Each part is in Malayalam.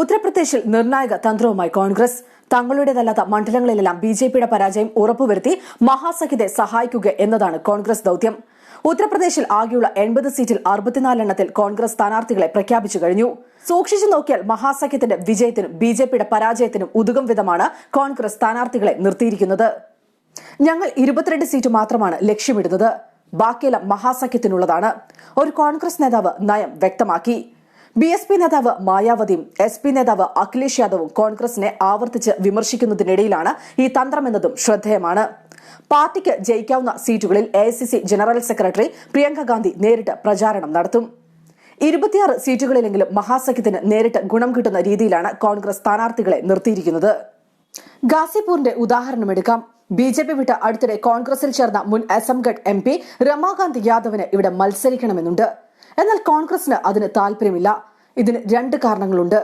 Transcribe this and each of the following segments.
ഉത്തർപ്രദേശിൽ നിർണായക തന്ത്രവുമായി കോൺഗ്രസ്. തങ്ങളുടേതല്ലാത്ത മണ്ഡലങ്ങളിലെല്ലാം ബി ജെ പിയുടെ പരാജയം ഉറപ്പുവരുത്തി മഹാസഖ്യത്തെ സഹായിക്കുക എന്നതാണ് കോൺഗ്രസ് ദൌത്യം. ഉത്തർപ്രദേശിൽ ആകെയുള്ള എൺപത് സീറ്റിൽ അറുപത്തിനാലെണ്ണത്തിൽ കോൺഗ്രസ് സ്ഥാനാർത്ഥികളെ പ്രഖ്യാപിച്ചു കഴിഞ്ഞു. സൂക്ഷിച്ചു നോക്കിയാൽ മഹാസഖ്യത്തിന്റെ വിജയത്തിനും ബി ജെ പിയുടെ പരാജയത്തിനും ഉതുകം വിധമാണ് കോൺഗ്രസ് സ്ഥാനാർത്ഥികളെ നിർത്തിയിരിക്കുന്നത്. ഞങ്ങൾ ഇരുപത്തിരണ്ട് സീറ്റ് മാത്രമാണ് ലക്ഷ്യമിടുന്നത്. ബാക്കിയെല്ലാം മഹാസഖ്യത്തിനുള്ളതാണ് ഒരു കോൺഗ്രസ് നേതാവ് നയം വ്യക്തമാക്കി. ബി എസ് പി നേതാവ് മായാവതിയും എസ് പി നേതാവ് അഖിലേഷ് യാദവും കോൺഗ്രസിനെ ആവർത്തിച്ച് വിമർശിക്കുന്നതിനിടയിലാണ് ഈ തന്ത്രമെന്നതും ശ്രദ്ധേയമാണ്. പാർട്ടിക്ക് ജയിക്കാവുന്ന സീറ്റുകളിൽ A general secretary Priyanka Gandhi നേരിട്ട് പ്രചാരണം നടത്തും. ഇരുപത്തിയാറ് സീറ്റുകളിലെങ്കിലും മഹാസഖ്യത്തിന് നേരിട്ട് ഗുണം കിട്ടുന്ന രീതിയിലാണ് കോൺഗ്രസ് സ്ഥാനാർത്ഥികളെ നിർത്തിയിരിക്കുന്നത്. ഗാസിപൂരിന്റെ ഉദാഹരണമെടുക്കാം ബി ജെ പി വിട്ട് അടുത്തിടെ കോൺഗ്രസിൽ ചേർന്ന മുൻ അസംഗഡ് എം പി രമാകാന്ത് യാദവിന് ഇവിടെ മത്സരിക്കണമെന്നുണ്ട്. എന്നാൽ കോൺഗ്രസിന് അതിന് താല്പര്യമില്ല ഇതിന് രണ്ട് കാരണങ്ങളുണ്ട്.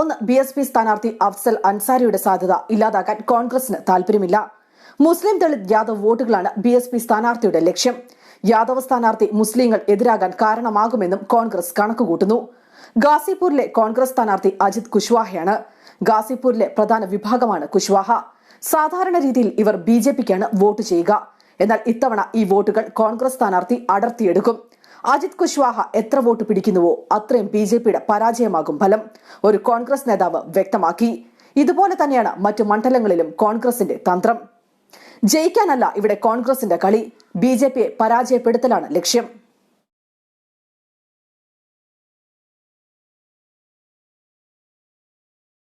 ഒന്ന് ബി എസ് പി സ്ഥാനാർത്ഥി അഫ്സൽ അൻസാരിയുടെ സാധ്യത ഇല്ലാതാക്കാൻ കോൺഗ്രസിന് താല്പര്യമില്ല മുസ്ലിം ദളിത് യാദവ് വോട്ടുകളാണ് ബി എസ് പി സ്ഥാനാർത്ഥിയുടെ ലക്ഷ്യം. യാദവ് സ്ഥാനാർത്ഥി മുസ്ലിങ്ങൾ എതിരാകാൻ കാരണമാകുമെന്നും കോൺഗ്രസ് കണക്കുകൂട്ടുന്നു. ഗാസിപൂരിലെ കോൺഗ്രസ് സ്ഥാനാർത്ഥി അജിത് കുശ്വാഹയാണ്. ഗാസിപൂരിലെ പ്രധാന വിഭാഗമാണ് കുശ്വാഹ. സാധാരണ രീതിയിൽ ഇവർ ബി ജെ പിക്കാണ് വോട്ട് ചെയ്യുക. എന്നാൽ ഇത്തവണ ഈ വോട്ടുകൾ കോൺഗ്രസ് സ്ഥാനാർത്ഥി അടർത്തിയെടുക്കും. അജിത് കുശ്വാഹ എത്ര വോട്ട് പിടിക്കുന്നുവോ അത്രയും ബി ജെ പിയുടെ പരാജയമാകും ഫലം ഒരു കോൺഗ്രസ് നേതാവ് വ്യക്തമാക്കി. ഇതുപോലെ തന്നെയാണ് മറ്റു മണ്ഡലങ്ങളിലും കോൺഗ്രസിന്റെ തന്ത്രം. ജയിക്കാനല്ല ഇവിടെ കോൺഗ്രസിന്റെ കളി. ബി ജെ പിയെ പരാജയപ്പെടുത്തലാണ് ലക്ഷ്യം.